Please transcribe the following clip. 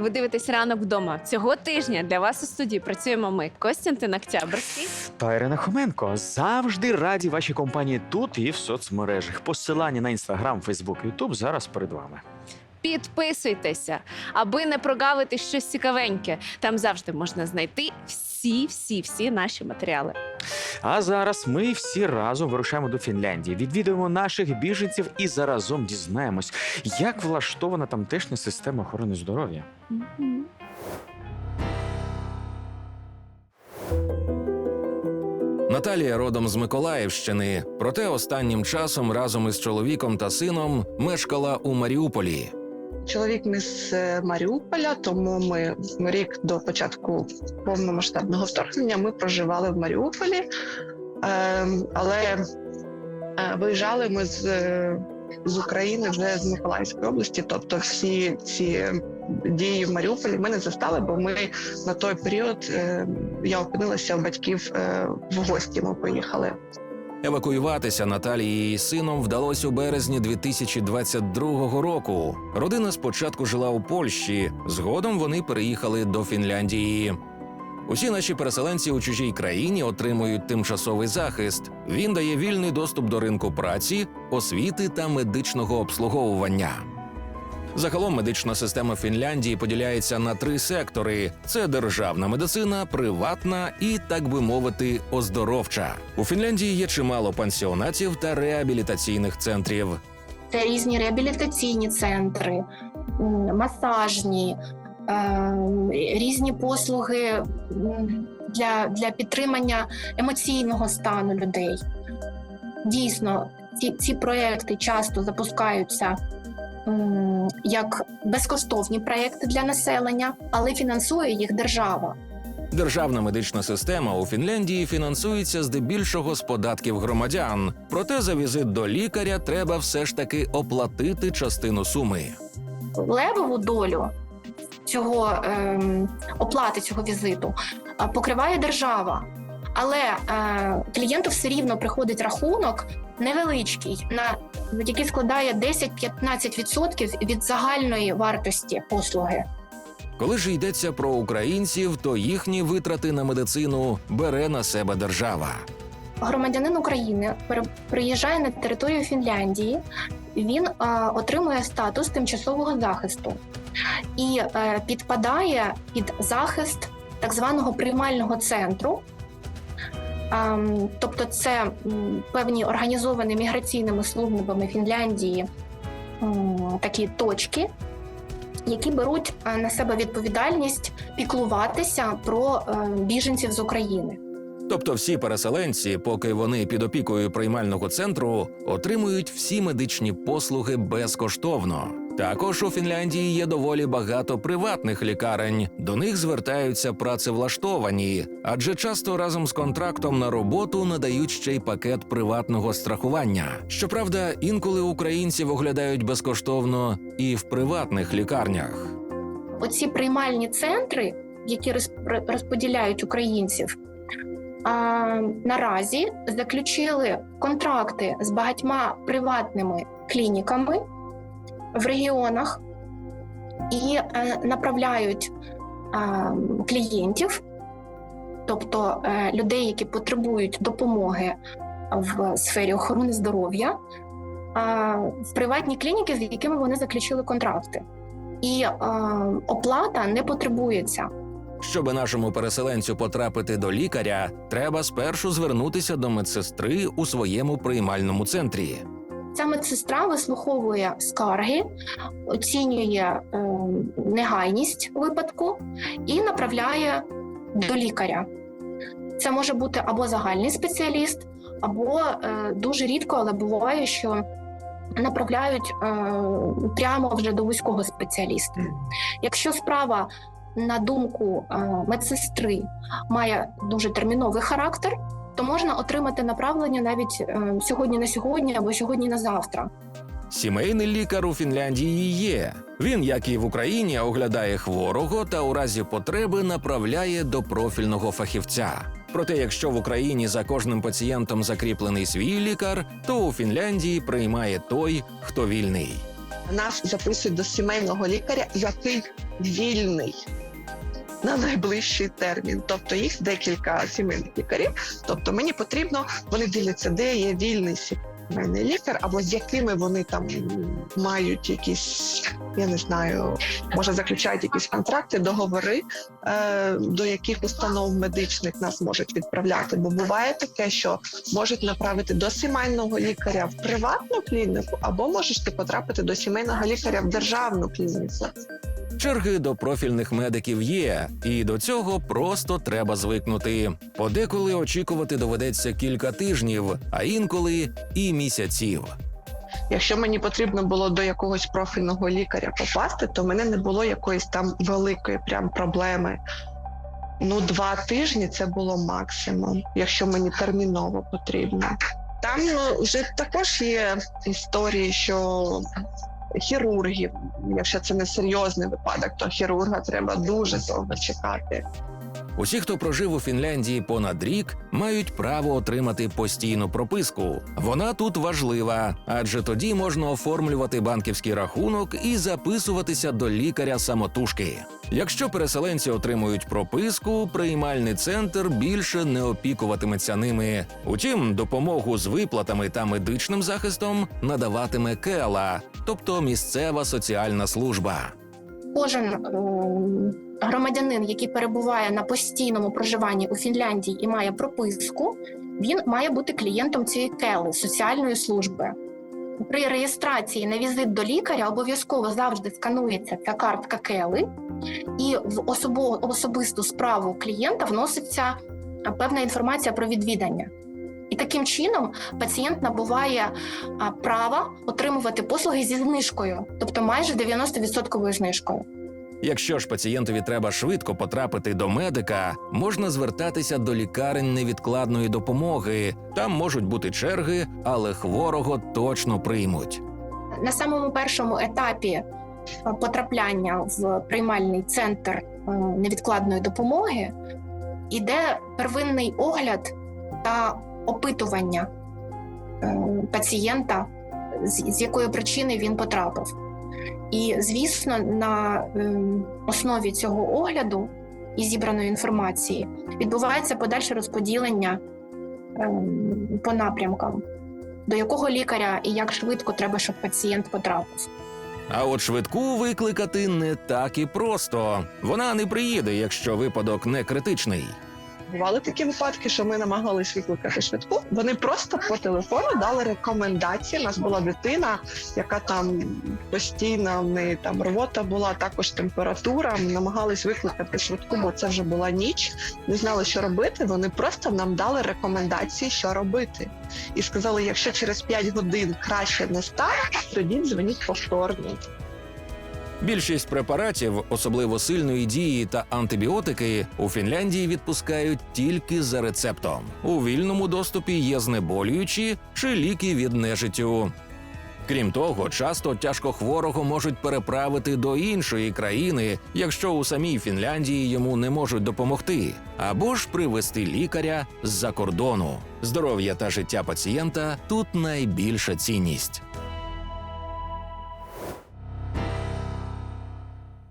Ви дивитесь ранок вдома. Цього тижня для вас у студії працюємо ми, Костянтин Октябрський Та Ірина Хоменко завжди раді вашій компанії тут і в соцмережах. Посилання на інстаграм, Фейсбук, Ютуб зараз перед вами. Підписуйтеся, аби не прогавити щось цікавеньке. Там завжди можна знайти всі, всі, всі наші матеріали. А зараз ми всі разом вирушаємо до Фінляндії, відвідуємо наших біженців і заразом дізнаємось, як влаштована тамтешня система охорони здоров'я. Наталія родом з Миколаївщини, проте останнім часом разом із чоловіком та сином мешкала у Маріуполі. Чоловік ми з е, Маріуполя, тому ми рік до початку повномасштабного вторгнення ми проживали в Маріуполі, Ем, але е, виїжджали ми з, е, з України вже з Миколаївської області. Тобто, всі ці дії в Маріуполі ми не застали, бо ми на той період я опинилася у батьків в гості. Ми поїхали. Евакуюватися Наталії і її сином вдалося у березні 2022 року. Родина спочатку жила у Польщі, згодом вони переїхали до Фінляндії. Усі наші переселенці у чужій країні отримують тимчасовий захист. Він дає вільний доступ до ринку праці, освіти та медичного обслуговування. Загалом медична система Фінляндії поділяється на три сектори: це державна медицина, приватна і, так би мовити, оздоровча. У Фінляндії є чимало пансіонатів та реабілітаційних центрів. Це різні реабілітаційні центри, масажні, е, різні послуги для, для підтримання емоційного стану людей. Дійсно, ці, ці проекти часто запускаються як безкоштовні проекти для населення, але фінансує їх держава. Державна медична система у Фінляндії фінансується здебільшого з податків громадян. Проте за візит до лікаря треба все ж таки оплатити частину суми. левову долю цього ем, оплати цього візиту е, покриває держава. Але е, клієнту все рівно приходить рахунок невеличкий, на який складає 10-15% від загальної вартості послуги. Коли ж йдеться про українців, то їхні витрати на медицину бере на себе держава. Громадянин України приїжджає на територію Фінляндії, він е, отримує статус тимчасового захисту і е, підпадає під захист так званого приймального центру. Тобто, це певні організовані міграційними службами Фінляндії такі точки, які беруть е, на себе відповідальність піклуватися про е, біженців з України. Тобто всі переселенці, поки вони під опікою приймального центру, отримують всі медичні послуги безкоштовно. Також у Фінляндії є доволі багато приватних лікарень. До них звертаються працевлаштовані, адже часто разом з контрактом на роботу надають ще й пакет приватного страхування. Щоправда, інколи українців оглядають безкоштовно і в приватних лікарнях. оці приймальні центри, які розп- розподіляють українців, а, наразі заключили контракти з багатьма приватними клініками в регіонах і е, направляють клієнтів, тобто е, людей, які потребують допомоги в сфері охорони здоров'я, в приватні клініки, з якими вони заключили контракти і е, оплата не потребується. Щоби нашому переселенцю потрапити до лікаря, треба спершу звернутися до медсестри у своєму приймальному центрі. Ця медсестра вислуховує скарги, оцінює е, негайність випадку і направляє до лікаря. Це може бути або загальний спеціаліст, або е, дуже рідко, але буває, що направляють е, прямо вже до вузького спеціаліста. Якщо справа, на думку е, медсестри, має дуже терміновий характер, то можна отримати направлення навіть е, сьогодні на сьогодні або сьогодні на завтра. Сімейний лікар у Фінляндії є. Він, як і в Україні, оглядає хворого та у разі потреби направляє до профільного фахівця. Проте, якщо в Україні за кожним пацієнтом закріплений свій лікар, то у Фінляндії приймає той, хто вільний. Нас записують до сімейного лікаря, який вільний на найближчий термін. Тобто їх декілька сімейних лікарів. Тобто мені потрібно, вони дивляться, де є вільний сімейний лікар, або з якими вони там мають якісь, я не знаю, може заключають якісь контракти, договори, е, до яких установ медичних нас можуть відправляти. Бо буває таке, що можуть направити до сімейного лікаря в приватну клініку, або можеш ти потрапити до сімейного лікаря в державну клініку. Черги до профільних медиків є, і до цього просто треба звикнути. Подеколи очікувати доведеться кілька тижнів, а інколи і місяців. Якщо мені потрібно було до якогось профільного лікаря попасти, то в мене не було якоїсь там великої прям проблеми. Ну, два тижні це було максимум, якщо мені терміново потрібно. Там ну, вже також є історії, що хірургів, якщо це не серйозний випадок, то хірурга треба дуже довго чекати. Усі, хто прожив у Фінляндії понад рік, мають право отримати постійну прописку. Вона тут важлива, адже тоді можна оформлювати банківський рахунок і записуватися до лікаря самотужки. Якщо переселенці отримують прописку, приймальний центр більше не опікуватиметься ними. Утім, допомогу з виплатами та медичним захистом надаватиме Кела, тобто місцева соціальна служба. Кожен е, громадянин, який перебуває на постійному проживанні у Фінляндії і має прописку, він має бути клієнтом цієї кели соціальної служби. При реєстрації на візит до лікаря обов'язково завжди сканується ця картка кели, і в особисту справу клієнта вноситься певна інформація про відвідання. І таким чином пацієнт набуває а, права отримувати послуги зі знижкою, тобто майже 90% знижкою. Якщо ж пацієнтові треба швидко потрапити до медика, можна звертатися до лікарень невідкладної допомоги. Там можуть бути черги, але хворого точно приймуть. На самому першому етапі потрапляння в приймальний центр невідкладної допомоги іде первинний огляд та опитування е, пацієнта, з якої причини він потрапив. І, звісно, на ем, основі цього огляду і зібраної інформації відбувається подальше розподілення ем, по напрямкам до якого лікаря і як швидко треба, щоб пацієнт потрапив. А от швидку викликати не так і просто. Вона не приїде, якщо випадок не критичний. Бували такі випадки, що ми намагались викликати швидку. Вони просто по телефону дали рекомендації. У нас була дитина, яка там постійно в неї там рвота була, також температура. Ми намагались викликати швидку, бо це вже була ніч. Не знали, що робити. Вони просто нам дали рекомендації, що робити, і сказали: якщо через 5 годин краще не стане, тоді дзвоніть повторно. Більшість препаратів, особливо сильної дії та антибіотики, у Фінляндії відпускають тільки за рецептом. У вільному доступі є знеболюючі чи ліки від нежиттю. Крім того, часто тяжкохворого можуть переправити до іншої країни, якщо у самій Фінляндії йому не можуть допомогти, або ж привезти лікаря з-за кордону. Здоров'я та життя пацієнта тут найбільша цінність.